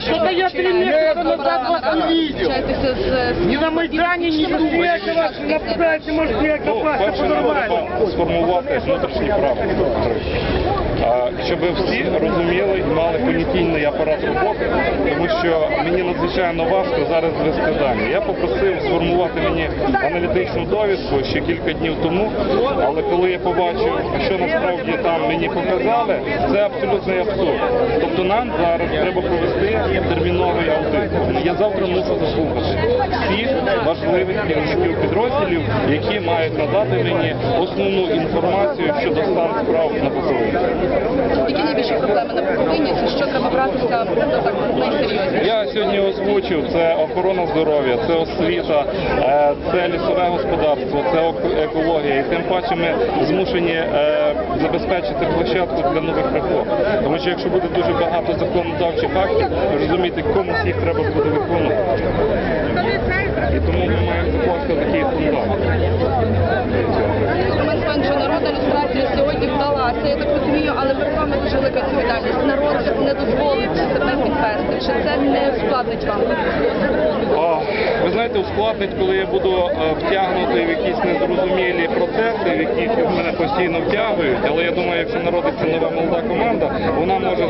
Что-то я три месяца назад вас не видел. Ни на Майдані, ни везде вас может, не окопаться перше, треба по-нормальному. сформувати внутрішні правила. Щоб всі розуміли і мали понятійний апарат роботи, тому що мені надзвичайно важко зараз вести дані. Я попросив сформувати мені аналітичну довідку ще кілька днів тому, але коли я побачив, що насправді там мені показали, це абсолютний абсурд. Тобто нам зараз треба провести терміновий аудит. Я завтра мушу заслухати всіх важливих керівників підрозділів, які мають надати мені основну інформацію щодо стану справ на Буковині. Які найбільші проблеми на Буковині? За що братися ну, так, найсерйозніше? Я сьогодні озвучив це охорона здоров'я, це освіта, е, це лісове господарство, це екологія. І тим паче ми змушені е, забезпечити площадку для нових реформ. Тому що якщо буде дуже багато законодавчих актів, розумієте, комусь їх треба буде виконувати. І тому ми маємо закласти такий фундамент. Що сьогодні вдалася, я так розумію, але перед вами дуже велика відповідальність. Народ не підвести. Чи це не ускладнить вам? О, ви знаєте, ускладнить, коли я буду е, втягнутий в якісь незрозумілі процеси, в яких мене постійно втягують. Але я думаю, якщо народиться нова молода команда, вона може